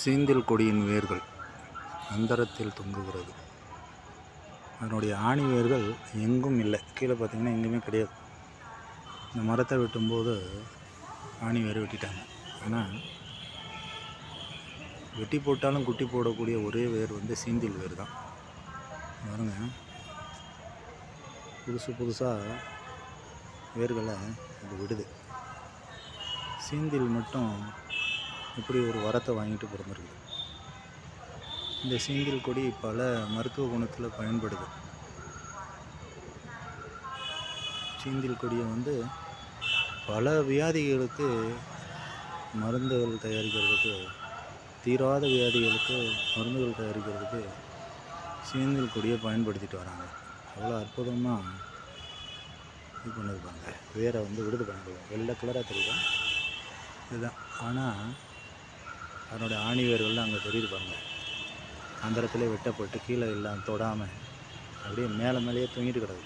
சீந்தில் கொடியின் வேர்கள் அந்தரத்தில் தொங்குகிறது. அதனுடைய ஆணி வேர்கள் எங்கும் இல்லை. கீழே பார்த்தீங்கன்னா எங்கேயுமே கிடையாது. இந்த மரத்தை வெட்டும்போது ஆணி வேர் வெட்டிட்டாங்க. ஆனால் வெட்டி போட்டாலும் குட்டி போடக்கூடிய ஒரே வேர் வந்து சீந்தில் வேர் தான். பாருங்க. புதுசு புதுசாக வேர்களை அது விடுது. சீந்தில் மட்டும் இப்படி ஒரு வரத்தை வாங்கிட்டு பிறந்திருக்கு இந்த சீங்கில் கொடி பல மருத்துவ குணத்தில் பயன்படுது. சீந்தில் கொடியை வந்து பல வியாதிகளுக்கு மருந்துகள் தயாரிக்கிறதுக்கு தீராத வியாதிகளுக்கு மருந்துகள் தயாரிக்கிறதுக்கு சீந்தில் கொடியை பயன்படுத்திட்டு வராங்க. அவ்வளோ அற்புதமாக இது பண்ணியிருப்பாங்க பாருங்க வேரை வந்து விடுது பண்ணிருக்காங்க வெள்ளை கலராக தெரியும் இதுதான். ஆனால் அதனுடைய ஆணி அங்கே தெரியுது பாருங்கள் அந்த இடத்துல வெட்டப்பட்டு கீழே எல்லாம் தொடாமல் அப்படியே மேலே மேலேயே தூங்கிட்டு கிடக்கு.